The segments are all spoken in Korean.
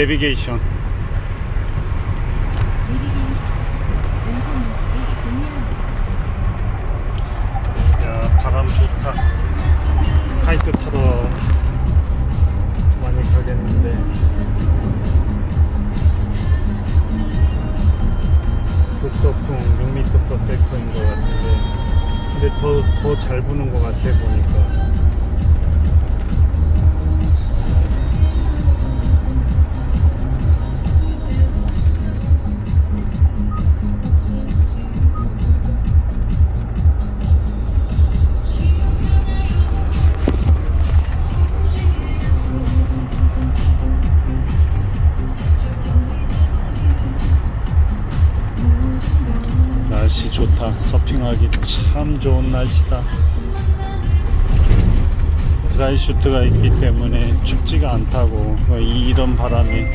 내비게이션. 야 바람 좋다. 카이트 타러 많이 가겠는데. 북서풍 6m/s인 것 같은데. 근데 더 더 잘 부는 것 같아 보니까 날씨 좋다. 서핑하기 참 좋은 날씨다. 드라이 슈트가 있기 때문에 춥지가 않다고 이- 이런 바람이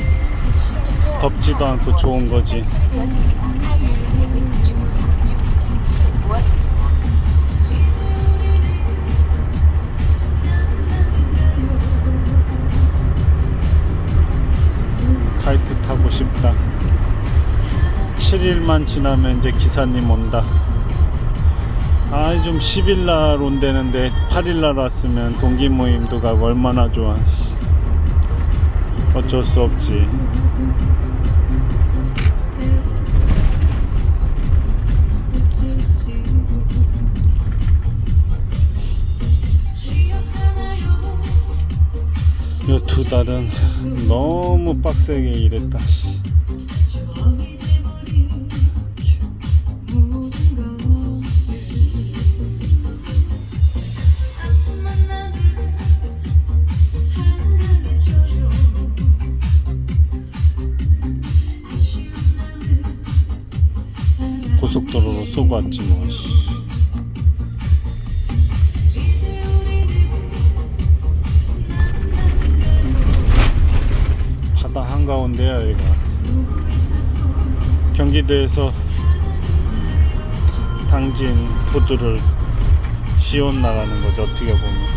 덥지도 않고 좋은 거지 7일만 지나면 이제 기사님 온다. 아, 좀 10일날 온대는데 8일날 왔으면 동기 모임도 가고 얼마나 좋아. 어쩔 수 없지. 요 두 달은 너무 빡세게 일했다. 고속도로로 쏘고 왔지 뭐. 씨. 바다 한가운데야 여기가 경기도에서 당진 포드를 지원 나가는 거죠 어떻게 보면